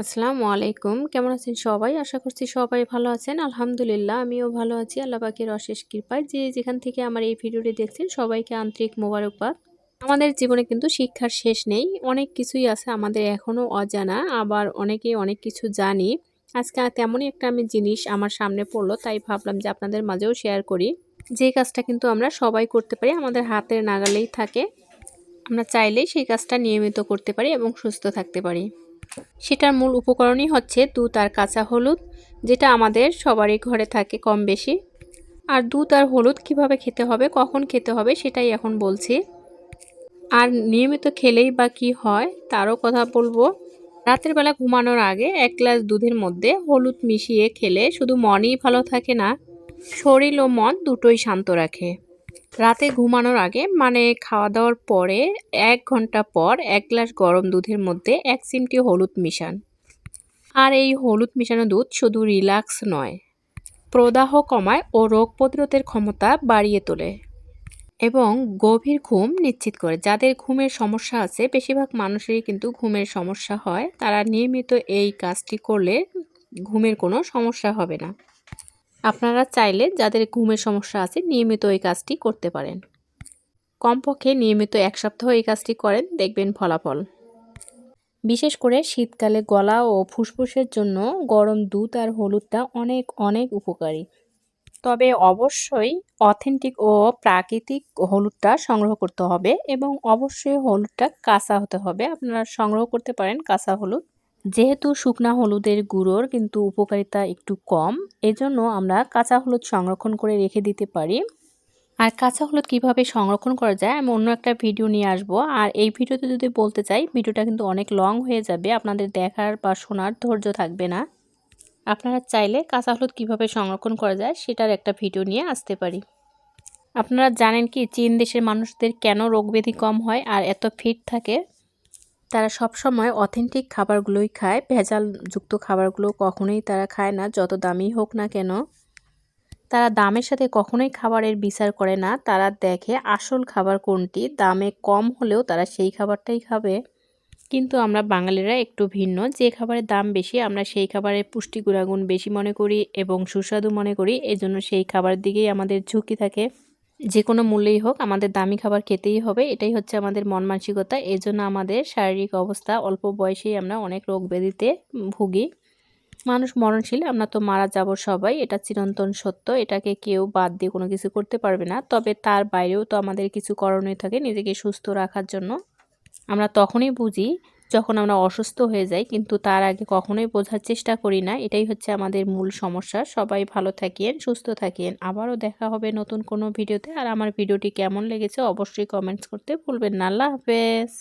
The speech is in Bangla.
আসসালামু আলাইকুম। কেমন আছেন সবাই? আশা করছি সবাই ভালো আছেন। আলহামদুলিল্লাহ, আমিও ভালো আছি। আল্লাহ পাকের অশেষ কৃপায় যে যেখান থেকে আমার এই ভিডিওটি দেখছেন, সবাইকে আন্তরিক মোবারকবাদ। আমাদের জীবনে কিন্তু শিক্ষার শেষ নেই। অনেক কিছুই আছে আমাদের এখনও অজানা, আবার অনেকেই অনেক কিছু জানি। আজকে তেমনই একটা আমি জিনিস আমার সামনে পড়ল, তাই ভাবলাম যে আপনাদের মাঝেও শেয়ার করি। যে কাজটা কিন্তু আমরা সবাই করতে পারি, আমাদের হাতের নাগালেই থাকে। আমরা চাইলেই সেই কাজটা নিয়মিত করতে পারি এবং সুস্থ থাকতে পারি। সেটার মূল উপকরণই হচ্ছে দুধ আর কাঁচা হলুদ, যেটা আমাদের সবারই ঘরে থাকে কম বেশি আর দুধ আর হলুদ কীভাবে খেতে হবে, কখন খেতে হবে সেটাই এখন বলছি। আর নিয়মিত খেলেই বা কি হয় তারও কথা বলব। রাতের বেলা ঘুমানোর আগে এক গ্লাস দুধের মধ্যে হলুদ মিশিয়ে খেলে শুধু মনই ভালো থাকে না, শরীর ও মন দুটোই শান্ত রাখে। রাতে ঘুমানোর আগে মানে খাওয়া দাওয়ার পরে, এক ঘণ্টা পর এক গ্লাস গরম দুধের মধ্যে এক চিমটি হলুদ মিশান। আর এই হলুদ মিশানো দুধ শুধু রিল্যাক্স নয়, প্রদাহ কমায় ও রোগ প্রতিরোধের ক্ষমতা বাড়িয়ে তোলে এবং গভীর ঘুম নিশ্চিত করে। যাদের ঘুমের সমস্যা আছে, বেশিরভাগ মানুষেরই কিন্তু ঘুমের সমস্যা হয়। তারা নিয়মিত এই কাজটি করলে ঘুমের কোনো সমস্যা হবে না। আপনারা চাইলে যাদের ঘুমের সমস্যা আছে নিয়মিত এই কাজটি করতে পারেন। কমপক্ষে নিয়মিত এক সপ্তাহ এই কাজটি করেন, দেখবেন ফলাফল। বিশেষ করে শীতকালে গলা ও ফুসফুসের জন্য গরম দুধ আর হলুদটা অনেক অনেক উপকারী। তবে অবশ্যই অথেন্টিক ও প্রাকৃতিক হলুদটা সংগ্রহ করতে হবে এবং অবশ্যই হলুদটা কাঁচা হতে হবে। আপনারা সংগ্রহ করতে পারেন কাঁচা হলুদ। যেহেতু শুকনা হলুদের গুঁড়োর কিন্তু উপকারিতা একটু কম, এজন্য আমরা কাঁচা হলুদ সংরক্ষণ করে রেখে দিতে পারি। আর কাঁচা হলুদ কীভাবে সংরক্ষণ করা যায় আমি অন্য একটা ভিডিও নিয়ে আসব। আর এই ভিডিওতে যদি বলতে চাই, ভিডিওটা কিন্তু অনেক লং হয়ে যাবে, আপনাদের দেখার বা শোনার ধৈর্য থাকবে না। আপনারা চাইলে কাঁচা হলুদ কীভাবে সংরক্ষণ করা যায় সেটার একটা ভিডিও নিয়ে আসতে পারি। আপনারা জানেন কি, চীন দেশের মানুষদের কেন রোগব্যাধি কম হয় আর এত ফিট থাকে? তারা সব সময় অথেন্টিক খাবারগুলোই খায়, ভেজালযুক্ত খাবারগুলো কখনোই তারা খায় না, যত দামি হোক না কেন। তারা দামের সাথে কখনোই খাবারের বিচার করে না, তারা দেখে আসল খাবার কোনটি, দামে কম হলেও তারা সেই খাবারটাই খাবে। কিন্তু আমরা বাঙালিরা একটু ভিন্ন, যে খাবারের দাম বেশি, আমরা সেই খাবারের পুষ্টি গুণাগুণ বেশি মনে করি এবং সুস্বাদু মনে করি, এজন্য সেই খাবারের দিকেই আমাদের ঝুঁকি থাকে। যে কোনো মূল্যেই হোক, আমাদের দামি খাবার খেতেই হবে, এটাই হচ্ছে আমাদের মন মানসিকতা। এজন্য আমাদের শারীরিক অবস্থা, অল্প বয়সেই আমরা অনেক রোগ ব্যাধিতে ভুগি। মানুষ মরণশীল, আমরা তো মারা যাব সবাই, এটা চিরন্তন সত্য, এটাকে কেউ বাদ দিয়ে কোনো কিছু করতে পারবে না। তবে তার বাইরেও তো আমাদের কিছু করণীয় থাকে নিজেকে সুস্থ রাখার জন্য। আমরা তখনই বুঝি যখন আমরা অসুস্থ হয়ে যাই, কিন্তু তার আগে কখনোই বোঝার চেষ্টা করি না। এটাই হচ্ছে আমাদের মূল সমস্যা। সবাই ভালো থাকেন, সুস্থ থাকেন। আবারও দেখা হবে নতুন কোনো ভিডিওতে। আর আমার ভিডিওটি কেমন লেগেছে অবশ্যই কমেন্টস করতে ভুলবেন না। আল্লাহ হাফেজ।